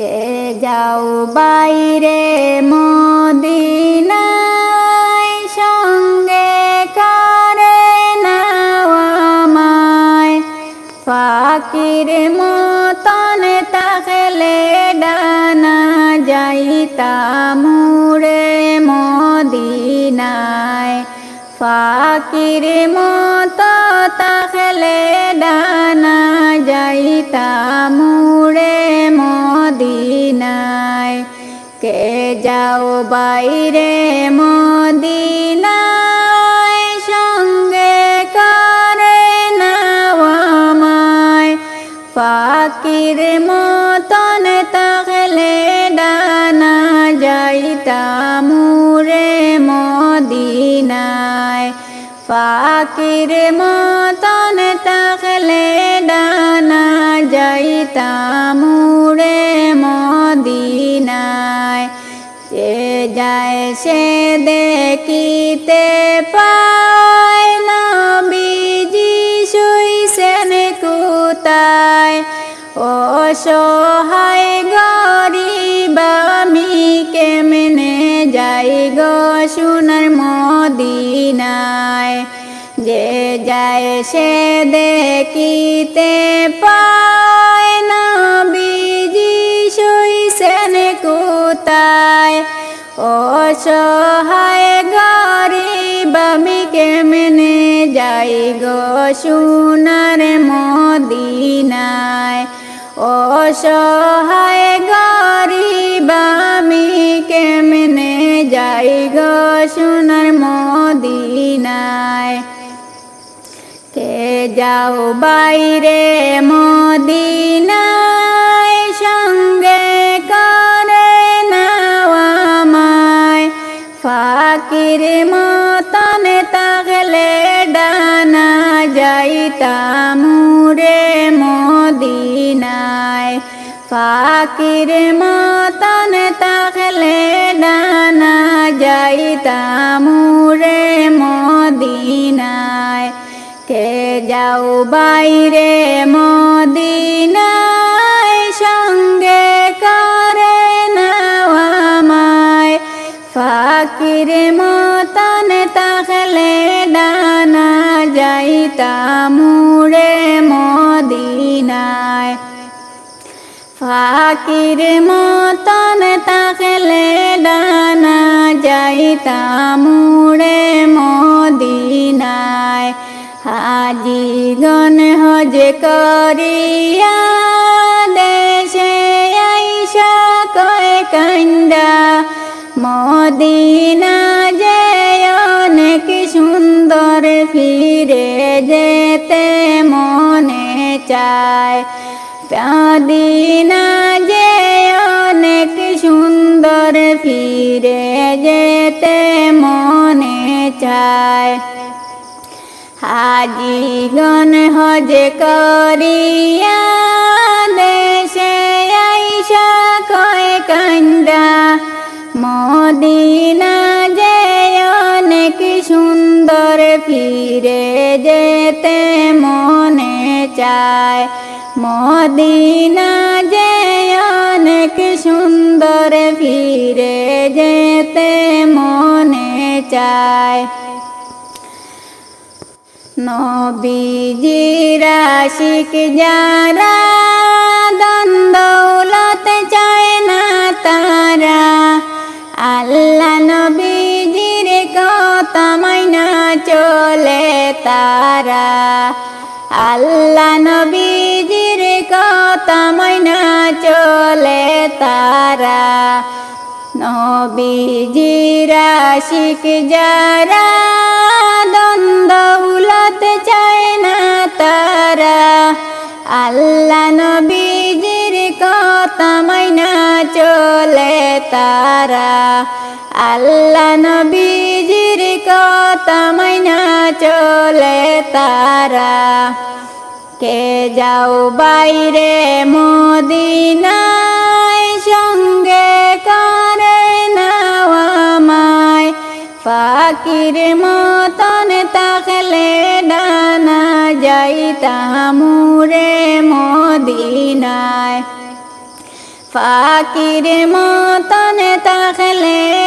কে যাও বাইরে মদিনায় সঙ্গে কারে নাওয়ামায় ফাকির মতন তাহলে ডানা যাইতামুরে মদিনায়। ফাকির মতো তাহলে ডানা যাইতামুরে মদিনায়। কে যাও বাইরে মদিনায়? ফাকির মতন তাহলে ডানা যাইতামুরে মদিনায়। ফাকির মতন তাহলে ডানা যাইতামুরে মদিনায়। যে যায় সে দেখিতে পায় ও সহায় গরিব আমি কেমনে যাই গো সোনার মদিনায়? যে যায় সে দেখিতে পায় নবীজি শুইছেন কুতায় ও সহায় গরিব আমি কেমনে যাই গো সোনার মদিনায়? ও সহায় গরিব আমি কেমনে যাই গো সোনার মদিনায়? কে যাও বাইরে মদিনায়, সঙ্গে করে নাওয়ামায় ফাকির মতন তাগলে ডানা যাইতামুরে মদিনায় ফাকির মতন তাগলে ডানা যাইতামুরে মদিনায়। কে যাও বাইরে মদিনায়, সঙ্গে করে নাওয়ামায় ফাকির মতন ফাকির মতন তাহলে ডানা যাইতামুরে মদিনায়। হাজি গণ হজ করিয়া দেশে আইসা কয় কান্দা মদিনা যে অনেক সুন্দর, ফিরে যেতে মনে চায়। প্যাদিনা যে অনেক সুন্দর ফিরে যেতে মনে চায়। হাজিগণ হজ করিয়া দেশে আইসা কয় কান্দা মদিনা যে অনেক সুন্দর ফিরে যেতে মনে চায়। মদিনা যে অনেক সুন্দর ফিরে যেতে মনে চায়। নবীজিরা শিখ যারা দন্দৌলত চায় না তারা, আল্লাহ নবীজির কথা মাইনা চলে তারা। আল্লাহ নবীজির কথা মাইনা চলে তারা। নবীজিরা শিখ যারা, দ্বন্দ্ব দ্বন্দ্বউলত চায় না তারা। আল্লাহ নবীজির কথা মাইনা চলে তারা। আল্লাহ নবীজির কথা মাইনা চলে তারা। কে যাও বাইরে মদিনায়, সঙ্গে করে নাওয়ামায় ফাকির মতন তাকলে ডানা যাইতামুরে মদিনায়। ফাকির মতন ডানা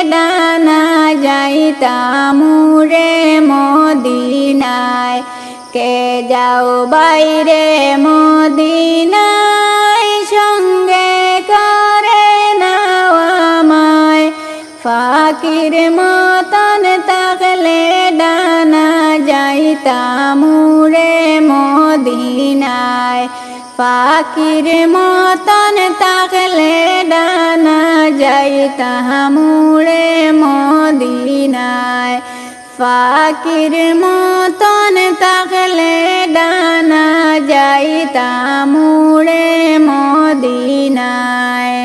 যাইতামুরে মদিনায়। কে যাও বাইরে মদিনায় সঙ্গে করে নাও আমায়। ফাকির ফাকির মতন তাকলে ডানা যাইতামুরে মদিনায়। পাখির মতন তাকলে ডানা যাইতামুরে মদিনায়।